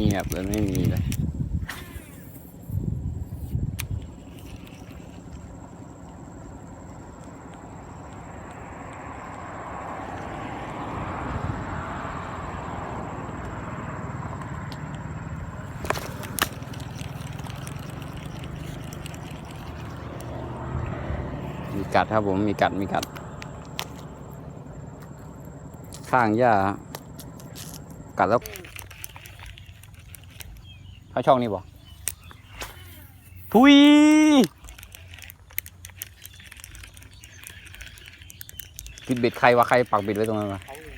เงียบเลยไม่มีเลยมีกัดครับผมมีกัดมีกัด ข้างหญ้ากัดแล้ว เข้าช่องนี้บ่ทุยติดเบ็ดใครวะใครปักเบ็ดไว้ตรงนั้นวะเขาเลย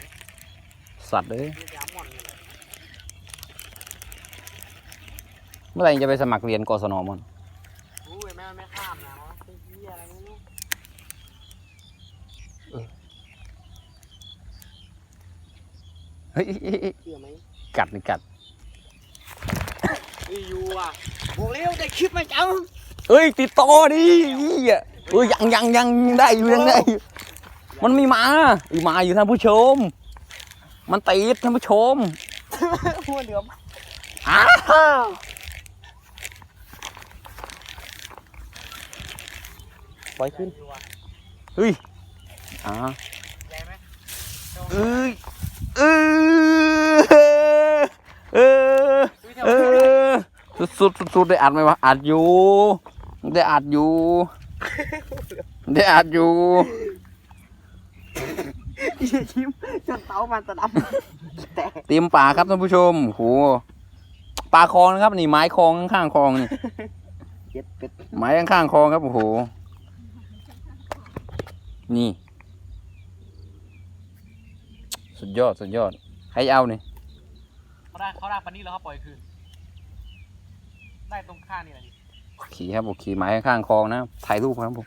สัตว์เลยมียาหมอนเลยเมื่อไหร่จะไปสมัครเรียนกศนมันรู้ยแม่ไม่ข้ามนะวะไอ้เหี้ยอะไรไม่รู้เฮ้ยเฮ้ยเฮ้ยเฮ้ยเชื่อไหมกัดนี่กัดไอ้ยูอะบอกเร็วแต่คลิปไม่จังเอ้ยติดต่อดิเหี้ยเอ้ยยังยังยังยังได้อยู่ยังได้อยู่มันมีมาอีมาอยู่ท่านผู้ชม มันติดท่านผู้ชมหัวเหลือมอ้าวปล่อยขึ้นยูอะเฮ้ยอ่าใหญ่ไหมเอ้ยเออเออเออ สุดสุดสุดสุดได้อัดไหมวะอัดอยู่ ได้อัดอยู่ ได้อัดอยู่ยิ้มจนเต้ามันตะดำแต่เตรียมป่าครับท่านผู้ชมโหปลาคลองนะครับ นี่ไม้คลองข้างๆคลองนี่เจ็ดเป็ดไม้ข้างๆคลองครับโอ้โหนี่ สุดยอดสุดยอดให้เอานี่เขาได้เขาได้ปันนี้แล้วเขาปล่อยคืน ได้ตรงข้างนี่แหละนี่ขี่ครับผมขี่ไม้ข้างคลองนะถ่ายรูปครับผม